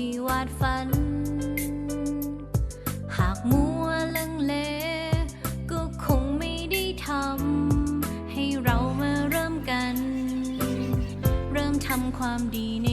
ที่วาดฝัน หากมัวลังเลก็คงไม่ได้ทำให้เรามาเริ่มกัน เริ่มทำความดีใน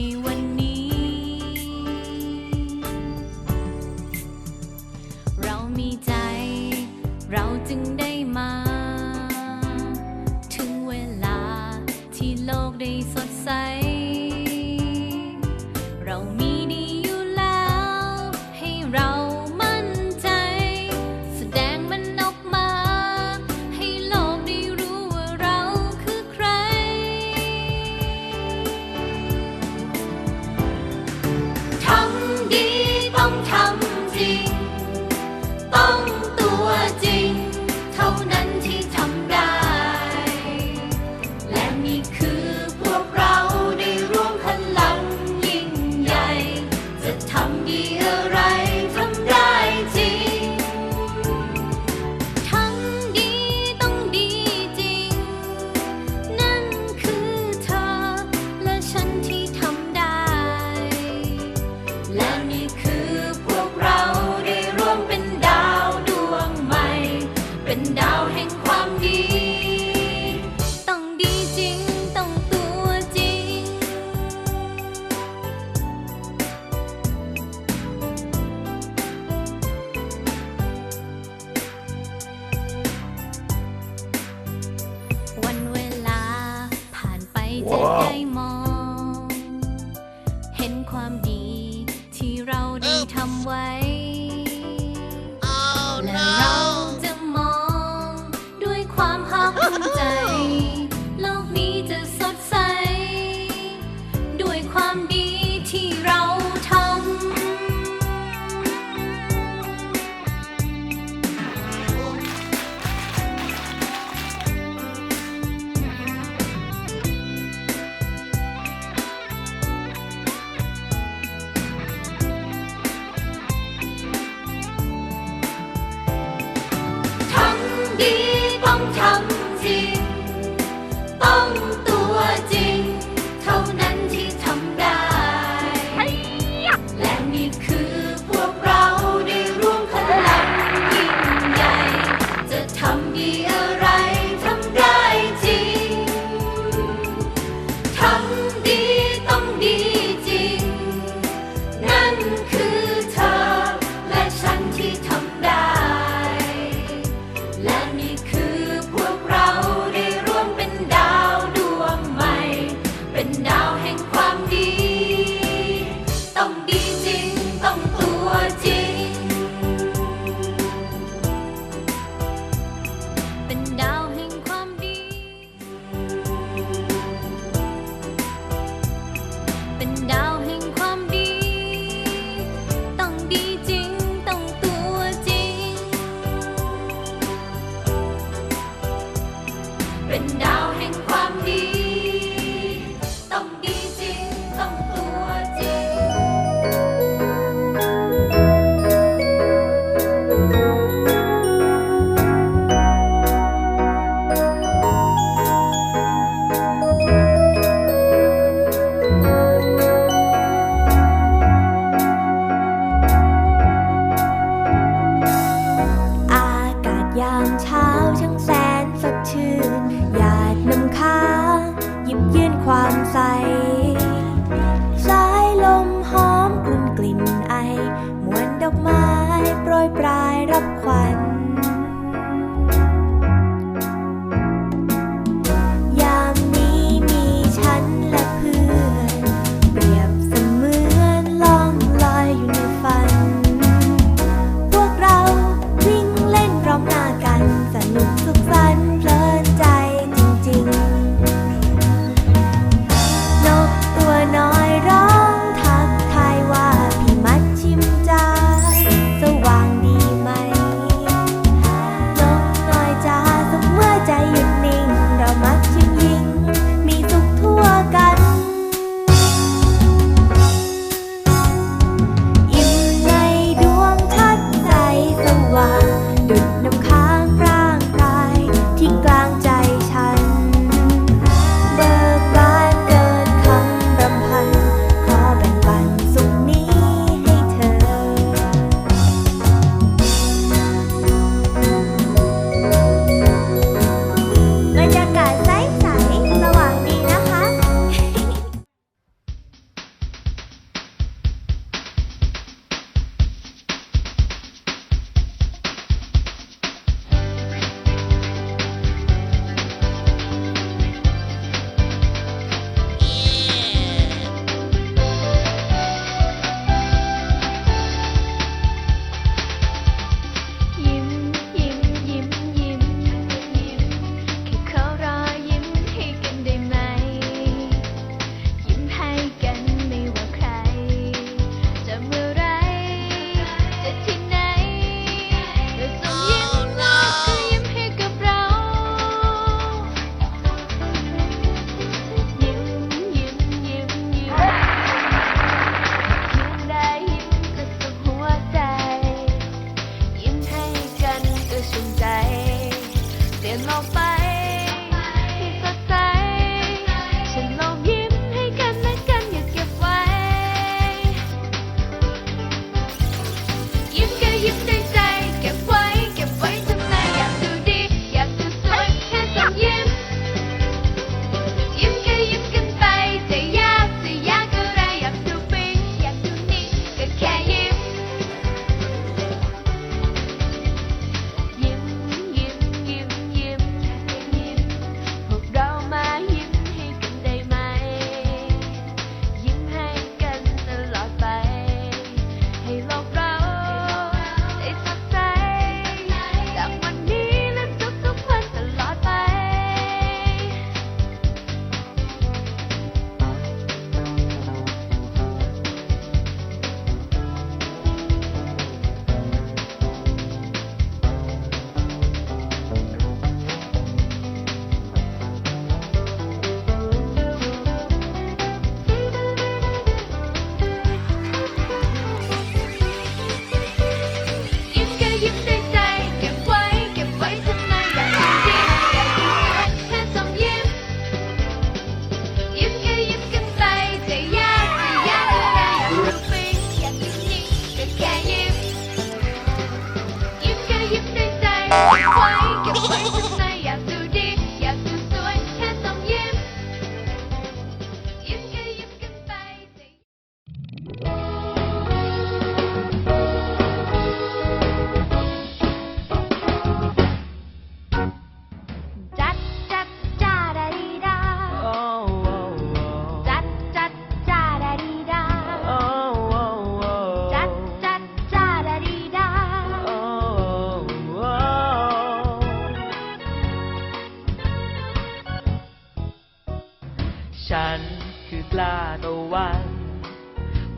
จะได้มอง เห็นความดีที่เราได้ทำไว้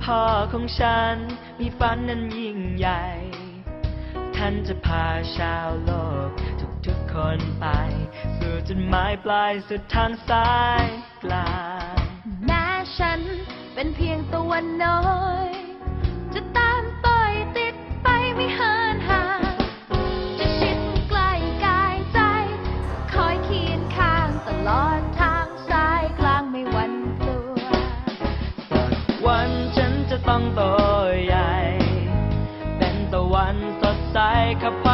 พ่อของฉันมีฝันนั้นยิ่งใหญ่ ท่านจะพาชาวโลก ทุกๆคนไป สู่จุดหมายปลายสุดทางสายกลางแม้ฉันเป็นเพียงตัวน้อย จะต ต้องโตใหญ่ เป็นตะวันสดใสขับ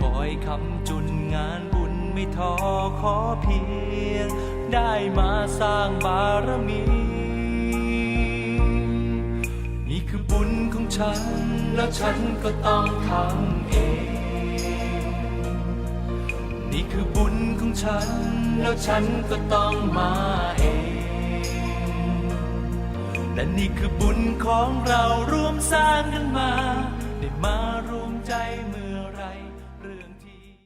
คอยคำจุนงานบุญไม่ท้อขอเพียง ได้มาสร้างบารมี นี่คือบุญของฉัน แล้วฉันก็ต้องทำเอง นี่คือบุญของฉัน แล้วฉันก็ต้องมาเองและนี่คือบุญของเราร่วมสร้างกันมา ได้มารวม